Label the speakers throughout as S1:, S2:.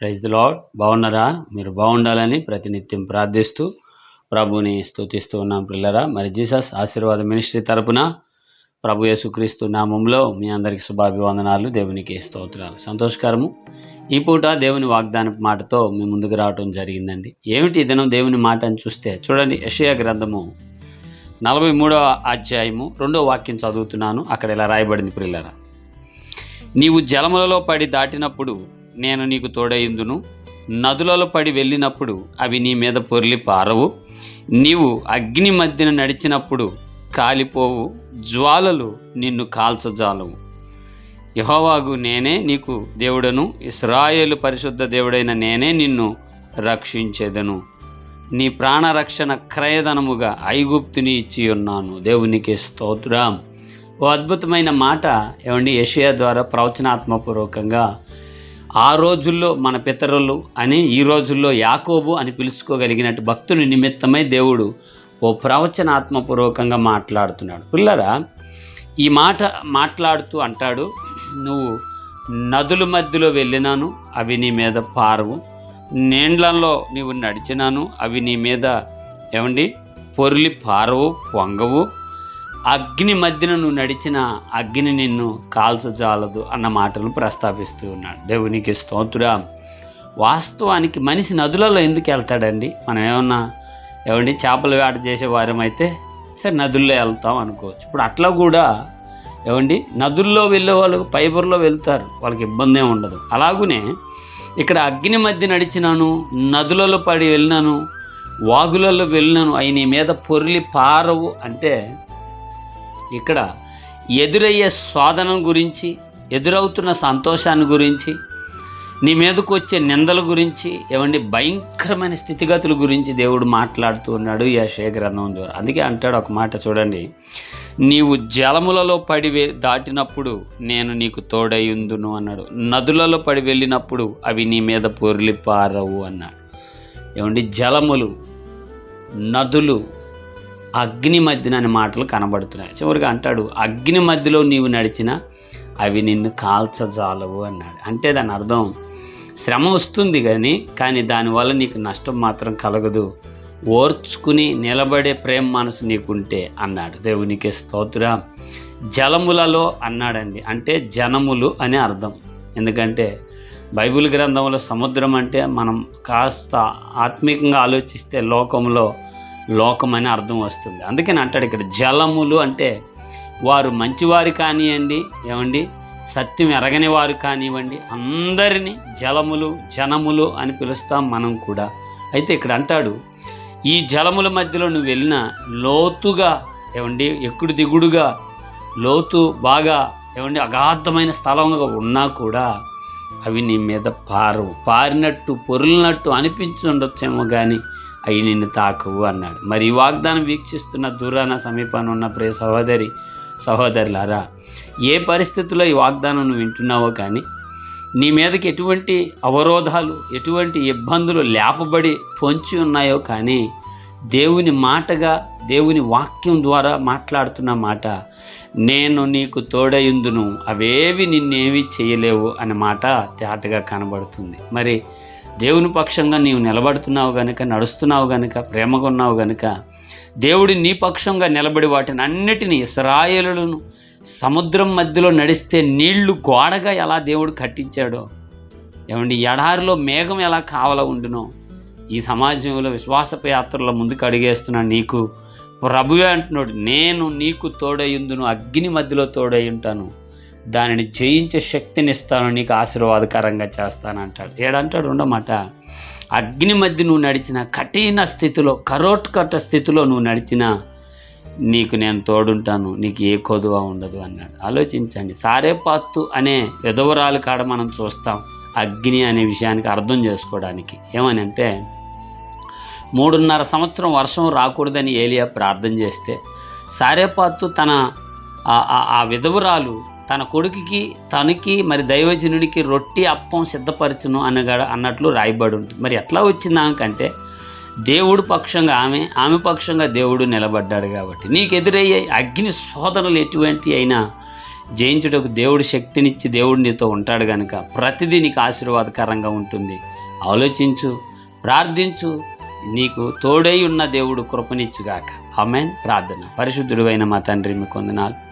S1: Praise the lord బాగున్నారా? మీరు బాగుండాలని ప్రతినిత్యం ప్రార్థిస్తూ ప్రభుని స్థుతిస్తూ ఉన్నాం పిల్లరా. మరి జీసస్ ఆశీర్వాద మినిస్ట్రీ తరపున ప్రభు యేసుక్రీస్తు నామంలో మీ అందరికి శుభాభివందనాలు దేవునికి స్తోత్రాలు. సంతోషకరము. ఈ పూట దేవుని వాగ్దాన మాటతో మీ ముందుకు రావటం జరిగిందండి. ఏమిటి దినం దేవుని మాట అని చూస్తే చూడండి యషయా గ్రంథము నలభై మూడవ అధ్యాయము రెండో వాక్యం చదువుతున్నాను. అక్కడ ఇలా రాయబడింది పిల్లరా. నీవు జలములలో పడి దాటినప్పుడు నేను నీకు తోడయిందును. నదులలో పడి వెళ్ళినప్పుడు అవి నీ మీద పొర్లి పారవు. నీవు అగ్ని మధ్యన నడిచినప్పుడు కాలిపోవు. జ్వాలలు నిన్ను కాల్చజాలవు. యహోవాగు నేనే నీకు దేవుడను. ఇస్రాయేలు పరిశుద్ధ దేవుడైన నేనే నిన్ను రక్షించేదను. నీ ప్రాణరక్షణ క్రయధనముగా ఐగుప్తుని ఇచ్చి ఉన్నాను దేవునికి స్తోత్రం. ఓ అద్భుతమైన మాట ఏమండి? యషయా ద్వారా ప్రవచనాత్మపూర్వకంగా ఆ రోజుల్లో మన పితరులు అని ఈ రోజుల్లో యాకోబు అని పిలుచుకోగలిగినట్టు భక్తుని నిమిత్తమై దేవుడు ఓ ప్రవచనాత్మపూర్వకంగా మాట్లాడుతున్నాడు. పిల్లరా ఈ మాట మాట్లాడుతూ అంటాడు నువ్వు నదుల మధ్యలో వెళ్ళినాను అవి నీ మీద పారవు. నీండ్లలో నీవు నడిచినాను అవి నీ మీద ఏమండి? పొర్లి పారవు పొంగవు. అగ్ని మధ్యన నువ్వు నడిచిన అగ్ని నిన్ను కాల్చజాలదు అన్న మాటలను ప్రస్తావిస్తూ ఉన్నాడు. దేవునికి స్తోత్రురా వాస్తవానికి మనిషి నదులలో ఎందుకు వెళ్తాడండి? మనం ఏమన్నా ఏమండి చేపల వేట చేసే వారమైతే సరే నదుల్లో వెళ్తాం అనుకోవచ్చు. ఇప్పుడు అట్లా కూడా ఏమండి? నదుల్లో వెళ్ళే వాళ్ళు ఫైబర్లో వెళ్తారు. వాళ్ళకి ఇబ్బంది ఏమి ఉండదు. అలాగునే ఇక్కడ అగ్ని మధ్య నడిచినాను నదులలో పడి వెళ్ళినాను వాగులలో వెళ్ళినాను అవి నీ మీద పొర్లి పారవు అంటే ఇక్కడ ఎదురయ్యే శోధన గురించి ఎదురవుతున్న సంతోషాన్ని గురించి నీ మీదకు వచ్చే నిందల గురించి ఏమండి భయంకరమైన స్థితిగతుల గురించి దేవుడు మాట్లాడుతూ ఉన్నాడు ఈ గ్రంథం ద్వారా. అందుకే అంటాడు ఒక మాట చూడండి. నీవు జలములలో పడి దాటినప్పుడు నేను నీకు తోడయ్యుందును అన్నాడు. నదులలో పడి వెళ్ళినప్పుడు అవి నీ మీద పొర్లి పారవు అన్నాడు. ఏమండి జలములు నదులు అగ్ని మధ్యన అనే మాటలు కనబడుతున్నాయి. చివరిగా అంటాడు అగ్ని మధ్యలో నీవు నడిచిన అవి నిన్ను కాల్చజాలవు అన్నాడు. అంటే దాని అర్థం శ్రమ వస్తుంది కానీ కానీ దానివల్ల నీకు నష్టం మాత్రం కలగదు. ఓర్చుకుని నిలబడే ప్రేమ మనసు నీకుంటే అన్నాడు. దేవునికి స్తోత్ర. జలములలో అన్నాడండి. అంటే జనములు అని అర్థం. ఎందుకంటే బైబిల్ గ్రంథంలో సముద్రం అంటే మనం కాస్త ఆత్మీకంగా ఆలోచిస్తే లోకంలో లోకం అని అర్థం వస్తుంది. అందుకని అంటాడు ఇక్కడ జలములు అంటే వారు మంచివారు కానివ్వండి ఏమండి సత్యం ఎరగని వారు కానివ్వండి అందరినీ జలములు జనములు అని పిలుస్తాం మనం కూడా. అయితే ఇక్కడ అంటాడు ఈ జలముల మధ్యలో నువ్వు వెళ్ళిన లోతుగా ఏమండి ఎక్కుడు దిగుడుగా లోతు బాగా ఏమండి అగాధమైన స్థలంగా ఉన్నా కూడా అవి నీ మీద పారవు. పారినట్టు పొరులినట్టు అనిపించుండొచ్చేమో కానీ అవి నిన్ను తాకవు అన్నాడు. మరి ఈ వాగ్దానం వీక్షిస్తున్న దూరాన సమీపాన ఉన్న ప్రియ సహోదరి సహోదరులారా ఏ పరిస్థితుల్లో ఈ వాగ్దానం నువ్వు వింటున్నావో కానీ నీ మీదకి ఎటువంటి అవరోధాలు ఎటువంటి ఇబ్బందులు లేపబడి పొంచి ఉన్నాయో కానీ దేవుని మాటగా దేవుని వాక్యం ద్వారా మాట్లాడుతున్న మాట నేను నీకు తోడయుందును అవేవి నిన్నేవి చేయలేవు అనే మాట తేటగా కనబడుతుంది. మరి దేవుని పక్షంగా నీవు నిలబడుతున్నావు గనుక నడుస్తున్నావు గనుక ప్రేమగా ఉన్నావు గనుక దేవుడు నీ పక్షంగా నిలబడి వాటిని అన్నిటినీ ఇస్రాయేలులను సముద్రం మధ్యలో నడిస్తే నీళ్ళు గోడగా ఎలా దేవుడు కట్టించాడో ఏమండి ఎడారిలో మేఘం ఎలా కావల ఉండునో ఈ సమాజంలో విశ్వాసపు యాత్రల ముందుకు అడిగేస్తున్న నీకు ప్రభువే అంటున్నాడు నేను నీకు తోడయ్యుందును అగ్ని మధ్యలో తోడై ఉంటాను. దానిని జయించే శక్తిని ఇస్తాను నీకు ఆశీర్వాదకరంగా చేస్తాను అంటాడు. ఏడంటాడు? ఉండమాట అగ్ని మధ్య నువ్వు నడిచిన కఠిన స్థితిలో కరోట్కట్ట స్థితిలో నువ్వు నడిచినా నీకు నేను తోడుంటాను నీకు ఏ కొదువ ఉండదు అన్నాడు. ఆలోచించండి. సారేపాత్తు అనే విధవరాలు కాడ మనం చూస్తాం అగ్ని అనే విషయానికి అర్థం చేసుకోవడానికి. ఏమని అంటే మూడున్నర సంవత్సరం వర్షం రాకూడదని ఏలియా ప్రార్థన చేస్తే సారేపాత్తు తన ఆ- ఆ- ఆ విధవరాలు తన కొడుకుకి తనకి మరి దైవజనుడికి రొట్టి అప్పం సిద్ధపరచును అనగా అన్నట్లు రాయబడి ఉంటుంది. మరి ఎట్లా వచ్చింది ఆమెకంటే దేవుడు పక్షంగా ఆమె ఆమె పక్షంగా దేవుడు నిలబడ్డాడు కాబట్టి. నీకు ఎదురయ్యే అగ్ని శోధనలు ఎటువంటి అయినా జయించుటకు దేవుడు శక్తినిచ్చి దేవుడు నీతో ఉంటాడు కనుక ప్రతిదీ నీకు ఆశీర్వాదకరంగా ఉంటుంది. ఆలోచించు ప్రార్థించు నీకు తోడై ఉన్న దేవుడు కృపనిచ్చుగాక. ఆమెన్. ప్రార్థన. పరిశుద్ధుడు అయిన మా తండ్రి మీ వందనాలు.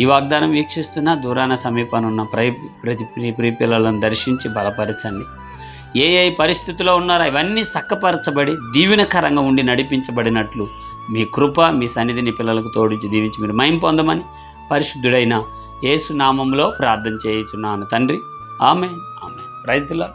S1: ఈ వాగ్దానం వీక్షిస్తున్న దూరాన సమీపాన ఉన్న ప్రై ప్రతి ప్రియ పిల్లలను దర్శించి బలపరచండి. ఏ ఏ పరిస్థితిలో ఉన్నారో ఇవన్నీ చక్కపరచబడి దీవెనకరంగా ఉండి నడిపించబడినట్లు మీ కృప మీ సన్నిధిని పిల్లలకు తోడించి దీవించి మీరు మైం పొందమని పరిశుద్ధుడైన యేసునామంలో ప్రార్థన చేయుచున్నాను. తండ్రి ఆమె ఆమె ప్రైజ్ దిలా